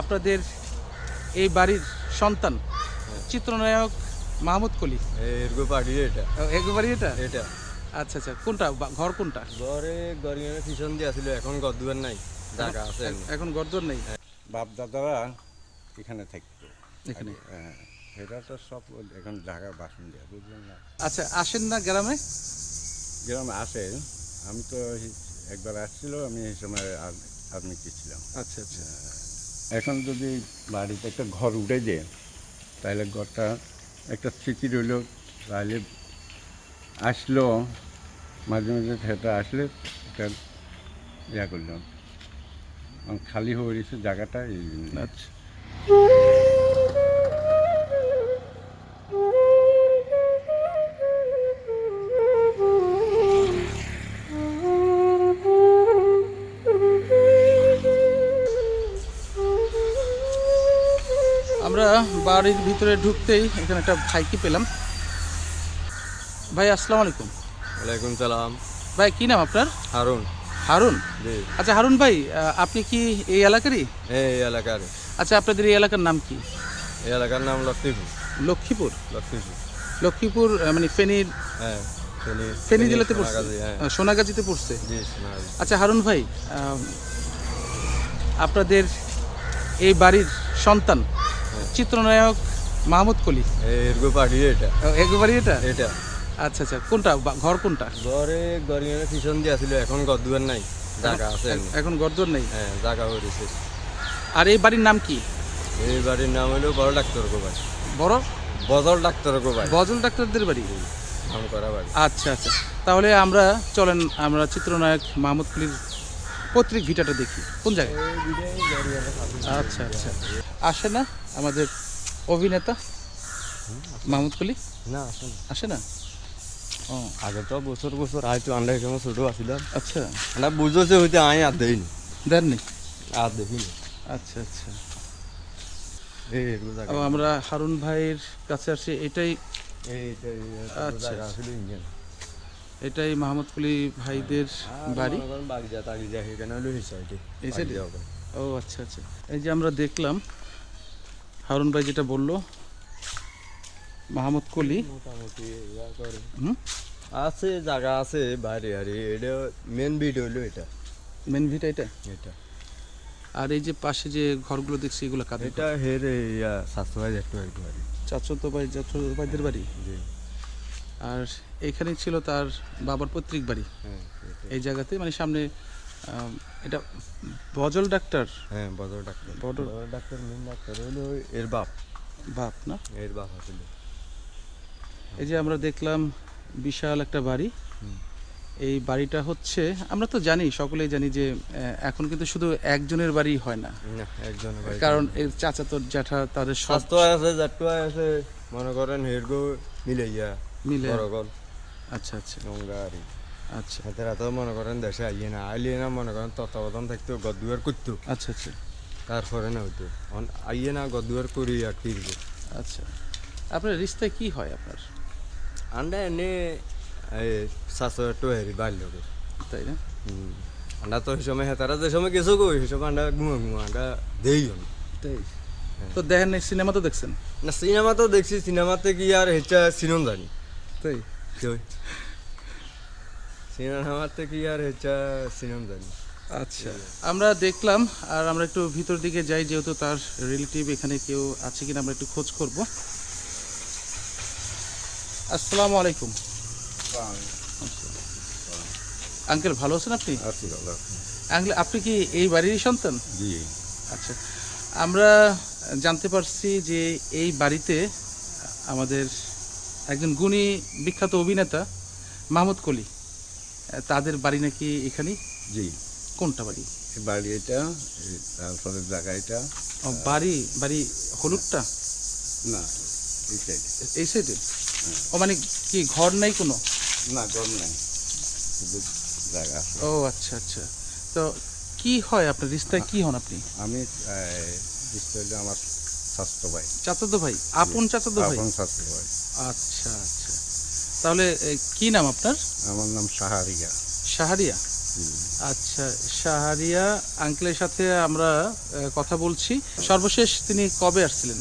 আপনাদের এই বাড়ির সন্তান চিত্রনায়ক মাহমুদ কলি। এরকম পার্টি এটা। এক বাড়ি এটা? এটা। আচ্ছা আচ্ছা কোনটা? ঘর কোনটা? ঘরে গরিবের পিছন দিয়ে আসলে এখন গদুয়ার নাই জায়গা আছে এখন? গর্দর নেই? বাপ দাদারা এখানে থাকতো। এখানে? হ্যাঁ এটা তো সব এখন ঢাকা বাসন দেয় বুঝলেন না? আচ্ছা আসেন না গ্রামে? গ্রামে আসে আমি তো একবার আসছিল আমি এই সময় আর্মিতে ছিলাম। আচ্ছা আচ্ছা। এখন যদি বাড়িতে একটা ঘর উঠে যায়, তাহলে ঘরটা একটা স্মৃতি রইল, তাহলে আসলো, মাঝে মাঝে সেটা আসলে এটা ইয়া করলাম খালি হয়ে গেছে জায়গাটা এই। আচ্ছা বাড়ির ভিতরে ঢুকতেই এখানে একটা ভাইকে পেলাম। ভাই আসসালামু আলাইকুম। ওয়ালাইকুম সালাম। ভাই কি নাম আপনার? হারুন। হারুন? আচ্ছা হারুন ভাই আপনি কি এই এলাকারই? এই এলাকার আচ্ছা আপনাদের এই এলাকার নাম কি? এই এলাকার নাম লক্ষ্মীপুর। লক্ষ্মীপুর? লক্ষ্মীপুর। লক্ষ্মীপুর মানে ফেনীর হ্যাঁ ফেনী জেলাতে পড়ছে? সোনাগাজী, হ্যাঁ। সোনাগাজীতে পড়ছে? আচ্ছা হারুন ভাই আপনাদের এই বাড়ির সন্তান চিত্রনায়ক মাহমুদ কলি। এরকম পার্টি এটা। এক এটা? এটা। আচ্ছা আচ্ছা কোনটা? ঘর কোনটা? ঘরে গরিবের পিছন দিয়ে আসলে এখন গদুয়ার নাই। জায়গা আছে এখন গর্দর নেই? হ্যাঁ জায়গা হয়েছে আর এই বাড়ির নাম কি? এই বাড়ির নাম হলো বড় ডাক্তার গোবাই বড়? বদল ডাক্তার গোবাই বজল ডাক্তারদের বাড়ি? নাম করা বাড়ি। আচ্ছা আচ্ছা। তাহলে আমরা চলেন আমরা চিত্রনায়ক মাহমুদ কলির পত্রিক ভিটাটা দেখি। কোন জায়গায়? আচ্ছা আচ্ছা। আসে না? আমাদের অভিনেতা মাহমুদ কলি? না আসে না। ও। আগে তো বছর বছর হয়তো আমরা এখানে ছোট আসছিলাম আচ্ছা। আমরা বুঝেছে হইতে আয় আর দেইনি। দেননি? আর দেখিনি। আচ্ছা আচ্ছা। আমরা হারুন ভাইয়ের কাছে আসছি এটাই আচ্ছা, এটাই মাহমুদ কলি ভাইদের বাড়ি। এই side এ? ও আচ্ছা আচ্ছা। এই যে আমরা দেখলাম হারুন ভাই যেটা বলল মাহমুদ কলি। মোটামুটি আছে জায়গা আছে বাইরে আরে এটা মেন বিট হইল এটা। মেন ভিটা এটা? এটা। আর এই যে পাশে যে ঘরগুলো দেখছি এগুলো কাদের এটা হেরে ইয়া স্বাস্থ্য ভাই একটু একটু আর চাচতো ভাই চাচতো ভাইদের বাড়ি আর এখানেই ছিল তার বাবার পৈতৃক বাড়ি। হ্যাঁ এই জায়গাতে মানে সামনে এটা বজল ডাক্তার? হ্যাঁ Badar doctor. Badar doctor main doctor হইল এর বাপ। বাপ না? এর বাপ আসলে। এই যে আমরা দেখলাম বিশাল একটা বাড়ি। এই বাড়িটা হচ্ছে আমরা তো জানি সকলেই জানি যে এখন কিন্তু শুধু একজনের বাড়ি হয় না। না একজন ভাই কারণ এর চাচাতো জ্যাঠা তাদের স্বাস্থ্য আছে জাট্টু আছে মনে করেন হেরগো মিলে ইয়া মিলে আচ্ছা আচ্ছা। নোংরা আচ্ছা। হাতে রাতে মনে করেন দেশে আইয়ে না আইলে না মনে করেন তত্ত্বাবধান থাকতো গদুয়ার করতো। আচ্ছা আচ্ছা। তারপরে না হইতো। আইয়ে না গদুয়ার করি আর কি আচ্ছা। আপনার রিস্তায় কি হয় আপনার? আন্ডা এনে এই শাশু একটু হেরি বাড়ল তাই না? আন্ডা তো সেই সময় হেতারা যে সময় কিছু কই সেই সময় আন্ডা ঘুমা ঘুমা আন্ডা দেই তাই তো দেখেন সিনেমা তো দেখছেন? না সিনেমা তো দেখছি সিনেমাতে কি আর হেচা সিনেমা জানি। তাই। কই সিনেমাতে কি আর হেচা সিনেমা জানি। আচ্ছা আমরা দেখলাম আর আমরা একটু ভিতর দিকে যাই যেহেতু তার রিলেটিভ এখানে কেউ আছে কিনা আমরা একটু খোঁজ করব। আসসালামু আলাইকুম। আঙ্কেল ভালো আছেন আপনি? আছি ভালো আঙ্কেল আপনি কি এই বাড়িরই সন্তান? জি। আচ্ছা আমরা জানতে পারছি যে এই বাড়িতে আমাদের একজন গুণী বিখ্যাত অভিনেতা মাহমুদ কলি। তাদের বাড়ি নাকি এখানেই? জি। কোনটা বাড়ি? বাড়ি এটা তারপরে জায়গা এটা। ও, বাড়ি বাড়ি হলুদটা? না এই সাইডে এই সাইডে ও মানে কি ঘর নাই কোনো? না ঘর নাই। শুধু জায়গা ও আচ্ছা আচ্ছা। তো কি হয় আপনার? রিস্তায় কি হন আপনি? আমি ডিস্ট্রিক্টে আমার স্বাস্থ্য ভাই চাচাতো ভাই? আপন চাচাতো ভাই? আপন স্বাস্থ্য ভাই আচ্ছা আচ্ছা। তাহলে কি নাম আপনার? আমার নাম সাহারিয়া সাহারিয়া আচ্ছা সাহারিয়া আঙ্কেলের সাথে আমরা কথা বলছি। সর্বশেষ তিনি কবে আসছিলেন?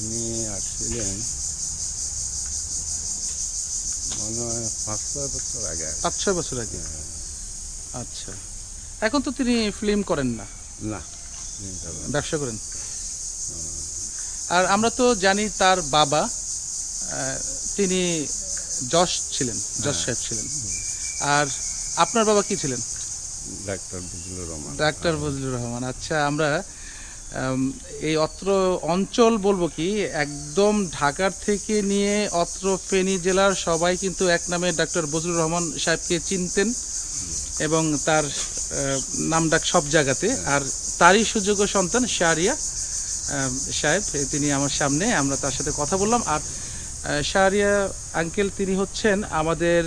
উনি আসছিলেন মনে হয় পাঁচ ছয় বছর আগে পাঁচ ছয় বছর আগে? আচ্ছা। এখন তো তিনি ফিল্ম করেন না। না। ব্যবসা করেন? আর আমরা তো জানি তার বাবা তিনি যশ ছিলেন যশ সাহেব ছিলেন। আর আপনার বাবা কি ছিলেন? ডাক্তার বুজলুর রহমান। ডাক্তার ফজলুর রহমান। আচ্ছা আমরা এই অত্র অঞ্চল বলব কি একদম ঢাকার থেকে নিয়ে অত্র ফেনী জেলার সবাই কিন্তু এক নামে ডাক্তার বজলুর রহমান সাহেবকে চিনতেন এবং তার নাম ডাক সব জায়গাতে। আর তারই সুযোগ্য সন্তান শাহরিয়া সাহেব। তিনি আমার সামনে আমরা তার সাথে কথা বললাম। আর শাহরিয়া আঙ্কেল তিনি হচ্ছেন আমাদের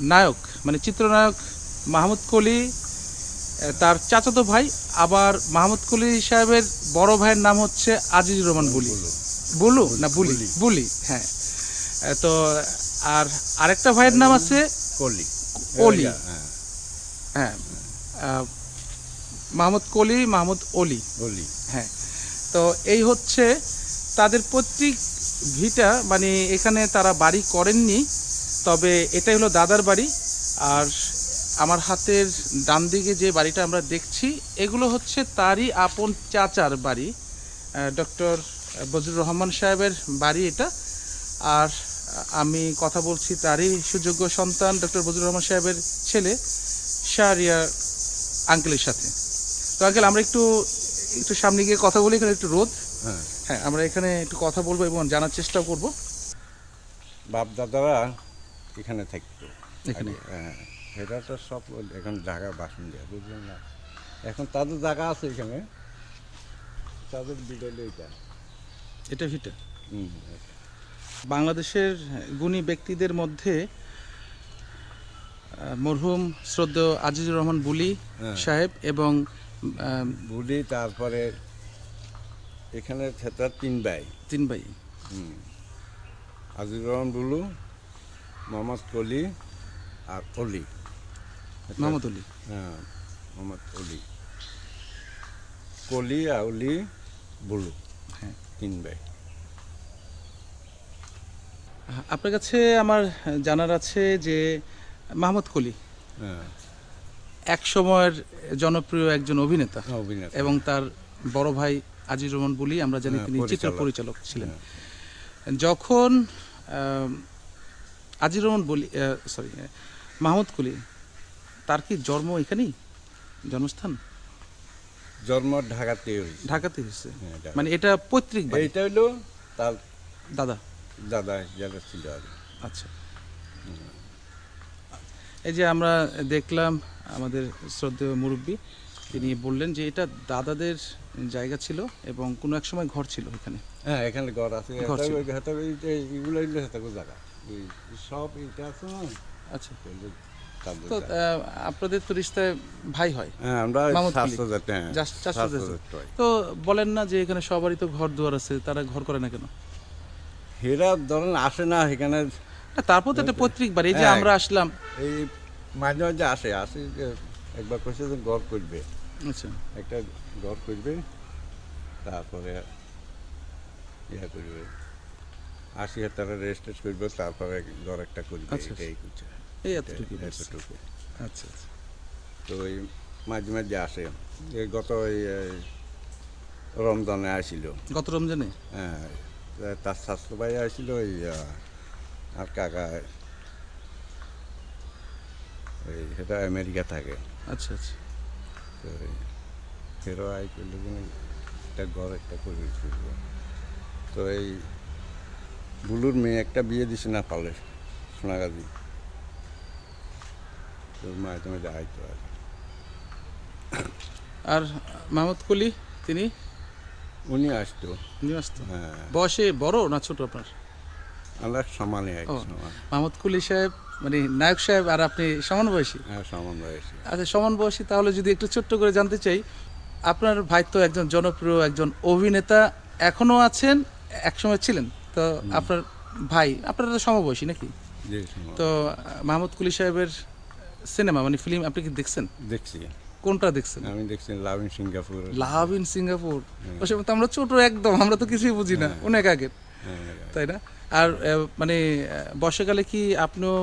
নায়ক মানে চিত্রনায়ক মাহমুদ কলি তার চাচাতো ভাই আবার মাহমুদ কলি সাহেবের বড় ভাইয়ের নাম হচ্ছে আজিজ রহমান বুলি। বুলু। না বুলি। বুলি। হ্যাঁ। তো আর আরেকটা ভাইয়ের নাম আছে কলি। অলি। হ্যাঁ। হ্যাঁ মাহমুদ কলি মাহমুদ অলি। অলি। হ্যাঁ তো এই হচ্ছে তাদের প্রত্যেক ভিটা মানে এখানে তারা বাড়ি করেননি, তবে এটাই হলো দাদার বাড়ি। আর আমার হাতের ডান দিকে যে বাড়িটা আমরা দেখছি, এগুলো হচ্ছে তারই আপন চাচার বাড়ি। ডক্টর বজরুর রহমান সাহেবের বাড়ি এটা। আর আমি কথা বলছি তারই সুযোগ্য সন্তান, ডক্টর বজরুর রহমান সাহেবের ছেলে, শাহরিয়া আঙ্কেলের সাথে। তো আঙ্কেল, আমরা একটু একটু সামনে গিয়ে কথা বলি, এখানে একটু রোদ। হ্যাঁ। হ্যাঁ আমরা এখানে একটু কথা বলব এবং জানার চেষ্টাও করব। বাপ দাদারা এখানে থাকতো। এখানে? হ্যাঁ সেটা তো সব এখন ঢাকা বাসিন্দা বুঝলেন না? এখন তাদের জায়গা আছে এখানে। তাদের বিডলে এটা। এটা ভিটা? বাংলাদেশের গুণী ব্যক্তিদের মধ্যে মরহুম শ্রদ্ধেয় আজিজুর রহমান বুলি হ্যাঁ। সাহেব এবং বুলি তারপরে এখানে থেতার তিন ভাই। তিন ভাই। হুম। আজিজুর রহমান বুলু মোহাম্মদ কলি আর অলি। মোহাম্মদ আলী হ্যাঁ মোহাম্মদ অলি। কলি আউলি অলি বুলু। হ্যাঁ। তিন ভাই। আপনার কাছে আমার জানার আছে যে মাহমুদ কলি হ্যাঁ। এক সময়ের জনপ্রিয় একজন অভিনেতা অভিনেতা। এবং তার বড় ভাই আজিজ রহমান বুলি আমরা জানি হ্যাঁ, তিনি চিত্র পরিচালক। পরিচালক ছিলেন। হ্যাঁ। যখন আজিজ রহমান বলি সরি মাহমুদ কুলি তার কি জন্ম এখানেই? জন্মস্থান? জন্ম ঢাকাতে ঢাকাতে হয়েছে। হ্যাঁ, মানে এটা পৈতৃক বাড়ি। এইটা হইল তার দাদা। দাদা যারা ছিল আচ্ছা। এই যে আমরা দেখলাম আমাদের শ্রদ্ধেয় মুরব্বী তিনি বললেন যে এটা দাদাদের জায়গা ছিল এবং কোনো এক সময় ঘর ছিল এখানে। হ্যাঁ এখানে ঘর আছে। এগুলো জায়গা। সব এইটা আছে না? আচ্ছা। তো আপনাদের তো রিস্তায় ভাই হয়। হ্যাঁ আমরা হ্যাঁ। তো বলেন না যে এখানে সবারই তো ঘর দুয়ার আছে তারা ঘর করে না কেন? হেরা ধরেন আসে না এখানে। তারপর তো একটা পৈতৃক বাড়ি এই যে হ্যাঁ। আমরা আসলাম। এই মাঝে মাঝে আসে আসে একবার কইছে যে ঘর করবে। আচ্ছা। একটা ঘর করবে তারপরে ইয়া করবে। আশি হাজার রেস্ট টেস্ট করবে তারপরে ঘর একটা করবে আচ্ছা, এটাই করছে এই এতটুকু এতটুকু। আচ্ছা আচ্ছা। তো ওই মাঝে মাঝে আসে। এই গত ওই রমজানে আসিল। গত রমজানে? হ্যাঁ তার স্বাস্থ্য ভাই আসিল ওই আর কাকা ওই সেটা আমেরিকা থাকে। আচ্ছা আচ্ছা। তো ওই ফেরো আই করলে যেন একটা ঘর একটা করে করব তো এই বুলুর মেয়ে একটা বিয়ে দিছে না পালে সোনাগাজি। তো মাঝে মাঝে আইতো আর আর মাহমুদ কলি তিনি? উনি আসতো। উনিও আসতো? হ্যাঁ। বয়সে বড় না ছোট আপনার? আমরা সমানে। মাহমুদ কুলি সাহেব মানে নায়ক সাহেব আর আপনি সমান বয়সী? হ্যাঁ সমান বয়সী। আচ্ছা সমান বয়সী তাহলে যদি একটু ছোট্ট করে জানতে চাই আপনার ভাই তো একজন জনপ্রিয় একজন অভিনেতা এখনও আছেন একসময় ছিলেন। তো আপনার ভাই আপনারা তো সমবয়সী নাকি? তো মাহমুদ কুলি সাহেবের সিনেমা মানে ফিল্ম আপনি কি দেখছেন? দেখছি। কোনটা দেখছেন? আমি দেখছি love in Singapore. Love in Singapore. তো আমরা ছোট একদম আমরা তো কিছুই বুঝি না। অনেক আগের। হ্যাঁ, তাই না? আর মানে বর্ষাকালে কি আপনিও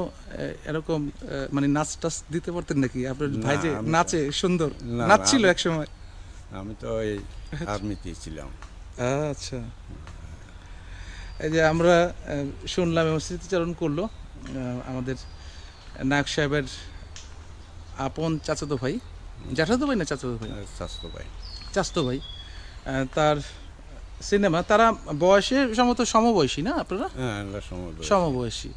এরকম মানে নাচ টাচ দিতে পারতেন নাকি? আপনার ভাই যে নাচে সুন্দর নাচছিল এক সময় আমি তো এই আর্মিতে ছিলাম। আচ্ছা। এই যে আমরা শুনলাম এবং স্মৃতিচারণ করল আমাদের নায়ক সাহেবের আপন চাচাতো ভাই। জ্যাঠাতো ভাই না চাচাতো ভাই? স্বাস্থ্য ভাই। চাচাতো ভাই। তার সিনেমা তারা বয়সে সম্ভবত সমবয়সী না আপনারা? হ্যাঁ সমবয়সী।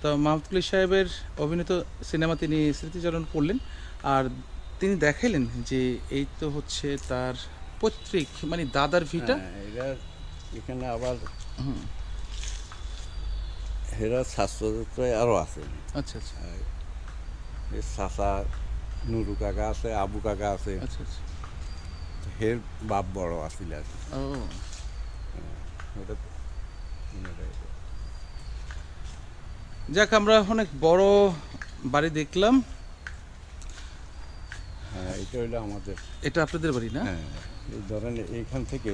তো মাহমুদ কুলি সাহেবের অভিনীত সিনেমা তিনি স্মৃতিচারণ করলেন আর তিনি দেখাইলেন যে এই তো হচ্ছে তার পৈতৃক মানে দাদার ভিটা। হ্যাঁ, এখানে আবার হেরা স্বাস্থ্য আরও আছে। আচ্ছা আচ্ছা। চাচা নুরু কাকা আছে আবু কাকা আছে। আচ্ছা আচ্ছা। হের বাপ বড় আছিল আর ওটা যাক আমরা অনেক বড় বাড়ি দেখলাম। হ্যাঁ এটা হইল আমাদের। এটা আপনাদের বাড়ি না? হ্যাঁ এই ধরেন এইখান থেকে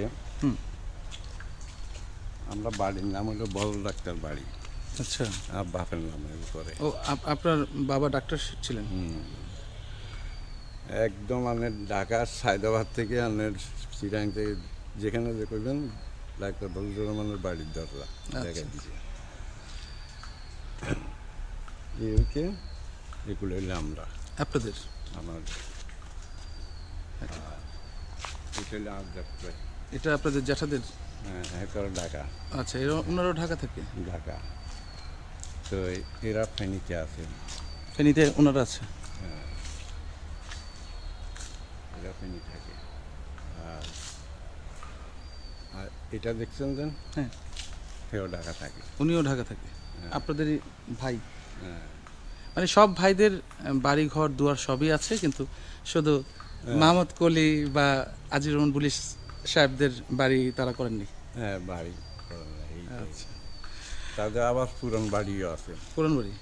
আমরা বাড়ির নাম হলো বড় ডাক্তার বাড়ি। আচ্ছা। আর বাপের নামের উপরে ও আপনার বাবা ডাক্তার ছিলেন? একদম মানে ঢাকার সায়দাবাদ থেকে আনের চিরাং থেকে যেখানে যে করবেন ডাক্তার বলুর রহমানের বাড়ির দরজা দেখা দিচ্ছে এই হচ্ছে এগুলো হইলে আমরা। আপনাদের? আমার। এটা হইলে আমার এটা আপনাদের জ্যাঠাদের? হ্যাঁ হ্যাঁ ঢাকা। আচ্ছা এরা ওনারাও ঢাকা থাকে? ঢাকা। তো এরা ফেনীতে আছে। ফেনীতে ওনারা আছে? হ্যাঁ। এরা ফেনী থাকে। আর আর এটা দেখছেন যেন হ্যাঁ। সেও ঢাকা থাকে। উনিও ঢাকা থাকে। হ্যাঁ। আপনাদেরই ভাই। হ্যাঁ। মানে সব ভাইদের বাড়ি ঘর দুয়ার সবই আছে কিন্তু শুধু মাহমুদ কলি বা আজির রহমান পুলিশ সাহেবদের বাড়ি তারা করেননি? হ্যাঁ বাড়ি আচ্ছা। তাদের আবার পুরান বাড়িও আছে। পুরান বাড়ি?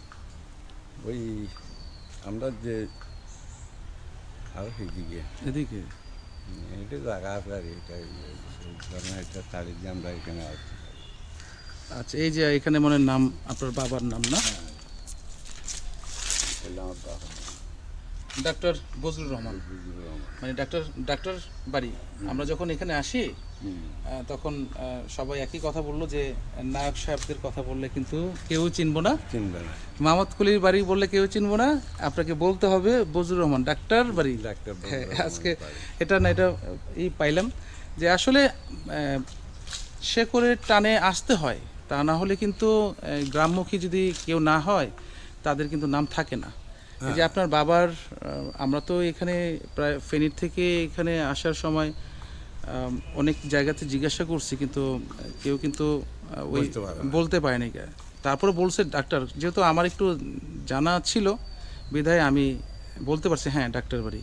ওই আমরা যে আর সেদিকে এদিকে? এটা জায়গা আছে আর এটা ধরেন এটা তারিখ যে আমরা এখানে আছি। আচ্ছা এই যে এখানে মনে নাম আপনার বাবার নাম না? এটা আমার বাবা ডাক্তার বজরুর রহমান। মানে ডাক্তার ডাক্তার বাড়ি। আমরা যখন এখানে আসি তখন সবাই একই কথা বলল যে নায়ক সাহেবদের কথা বললে কিন্তু কেউ চিনবো না। চিনবে না। কুলির বাড়ি বললে কেউ চিনবো না। আপনাকে বলতে হবে বজরুর রহমান ডাক্তার বাড়ি। ডাক্তার হ্যাঁ আজকে এটা না এটা এই পাইলাম যে আসলে সে করে টানে আসতে হয়। তা না হলে কিন্তু গ্রামমুখী যদি কেউ না হয় তাদের কিন্তু নাম থাকে না। যে আপনার বাবার আমরা তো এখানে প্রায় ফেনীর থেকে এখানে আসার সময় অনেক জায়গাতে জিজ্ঞাসা করছি কিন্তু কেউ কিন্তু ওই বলতে পারে না। বলতে পারেনি। তারপরে বলছে ডাক্তার যেহেতু আমার একটু জানা ছিল বিধায় আমি বলতে পারছি হ্যাঁ ডাক্তার বাড়ি।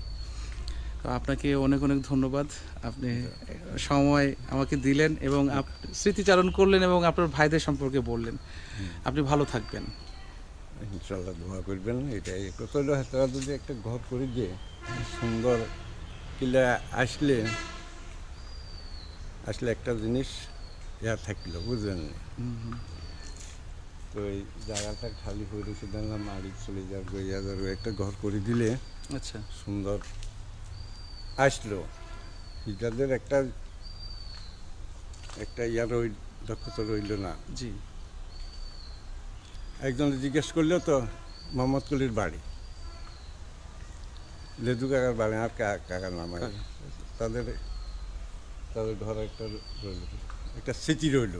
তো আপনাকে অনেক অনেক ধন্যবাদ। আপনি সময় আমাকে দিলেন এবং স্মৃতিচারণ করলেন এবং আপনার ভাইদের সম্পর্কে বললেন। আপনি ভালো থাকবেন। ইনশাল্লাহ দোয়া করবেন এটাই হলো তারা যদি একটা ঘর করে দিয়ে সুন্দর কিলা আসলে আসলে একটা জিনিস ইয়া থাকল বুঝলেন? তো এই জায়গাটা খালি হয়ে রয়েছে দেখলাম মাড়ি চলে যাওয়ার গইয়া যাওয়ার একটা ঘর করে দিলে আচ্ছা। সুন্দর আসলো। এটাদের একটা একটা ইয়া রইল দক্ষতা রইল না। জি। একজন জিজ্ঞেস করলেও তো মোহাম্মদ কলির বাড়ি। লেদু কাকার বাড়ি আর কাকার নাম তাদের তাদের ঘরে একটা রইল। একটা স্মৃতি রইল।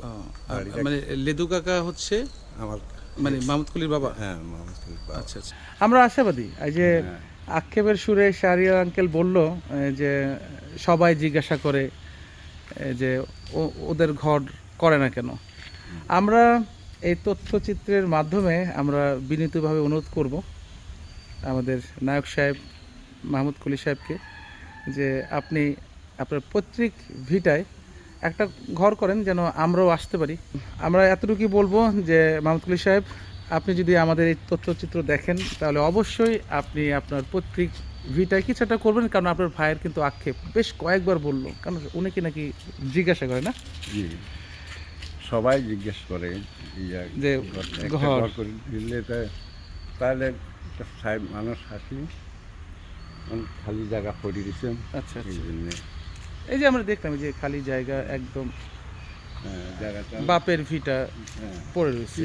মানে লেদু কাকা হচ্ছে আমার মানে মাহমুদ কলির বাবা? হ্যাঁ মোহাম্মদ কলির বাবা। আচ্ছা আচ্ছা। আমরা আশাবাদী এই যে হ্যাঁ। আক্ষেপের সুরে শাহরিয়ার আঙ্কেল বলল যে সবাই জিজ্ঞাসা করে যে ও- ওদের ঘর করে না কেন? আমরা এই তথ্যচিত্রের মাধ্যমে আমরা বিনীতভাবে অনুরোধ করব আমাদের নায়ক সাহেব, মাহমুদ কুলি সাহেবকে, যে আপনি আপনার পৈতৃক ভিটায় একটা ঘর করেন যেন আমরাও আসতে পারি। আমরা এতটুকুই বলব যে, মাহমুদ কুলি সাহেব, আপনি যদি আমাদের এই তথ্যচিত্র দেখেন, তাহলে অবশ্যই আপনি আপনার পৈতৃক ভিটায় কিছু একটা করবেন, কারণ আপনার ভাইয়ের কিন্তু আক্ষেপ। বেশ কয়েকবার বলল, কারণ উনি কি নাকি জিজ্ঞাসা করে না? সবাই জিজ্ঞেস করে যে ঘর- করে দিলে তাহলে সাহেব মানুষ অনেক খালি জায়গা পড়ে দিছে। আচ্ছা এই আচ্ছা জন্যে। এই যে আমরা দেখলাম যে খালি জায়গা একদম হ্যাঁ, বাপের ভিটা হ্যাঁ, পড়ে রয়েছে।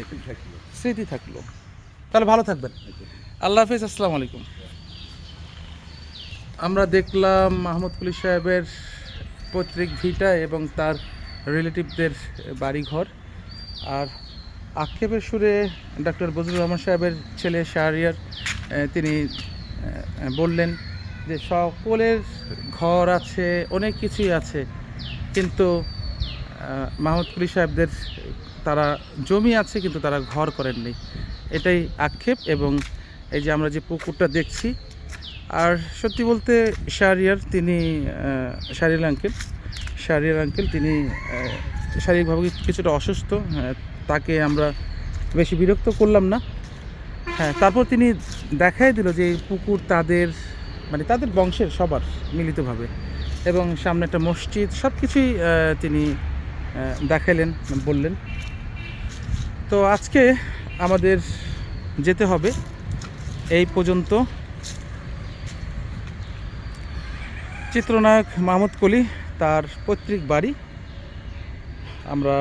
স্মৃতি থাকল। তাহলে ভালো থাকবেন। আল্লাহ হাফিজ আসসালামু আলাইকুম। আমরা দেখলাম মাহমুদ কুলি সাহেবের পৈতৃক ভিটা এবং তার রিলেটিভদের বাড়িঘর। আর আক্ষেপের সুরে ডক্টর বজরুর রহমান সাহেবের ছেলে শাহরিয়ার তিনি বললেন যে সকলের ঘর আছে অনেক কিছুই আছে কিন্তু আহ, মাহমুদ কুলি সাহেবদের তারা জমি আছে কিন্তু তারা ঘর করেননি। এটাই আক্ষেপ এবং এই যে আমরা যে পুকুরটা দেখছি আর সত্যি বলতে শাহরিয়ার তিনি আহ, শাহরিয়ার আঙ্কেল। শাহরিয়ার আঙ্কেল তিনি শারীরিকভাবে কিছুটা অসুস্থ হ্যাঁ, তাকে আমরা বেশি বিরক্ত করলাম না। হ্যাঁ তারপর তিনি দেখাই দিল যে পুকুর তাদের মানে তাদের বংশের সবার মিলিতভাবে এবং সামনে একটা মসজিদ সব কিছুই তিনি আহ, দেখাইলেন বললেন। তো আজকে আমাদের যেতে হবে। এই পর্যন্ত চিত্রনায়ক মাহমুদ কলি তার পৈতৃক বাড়ি। আমরা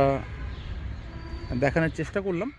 দেখানোর চেষ্টা করলাম।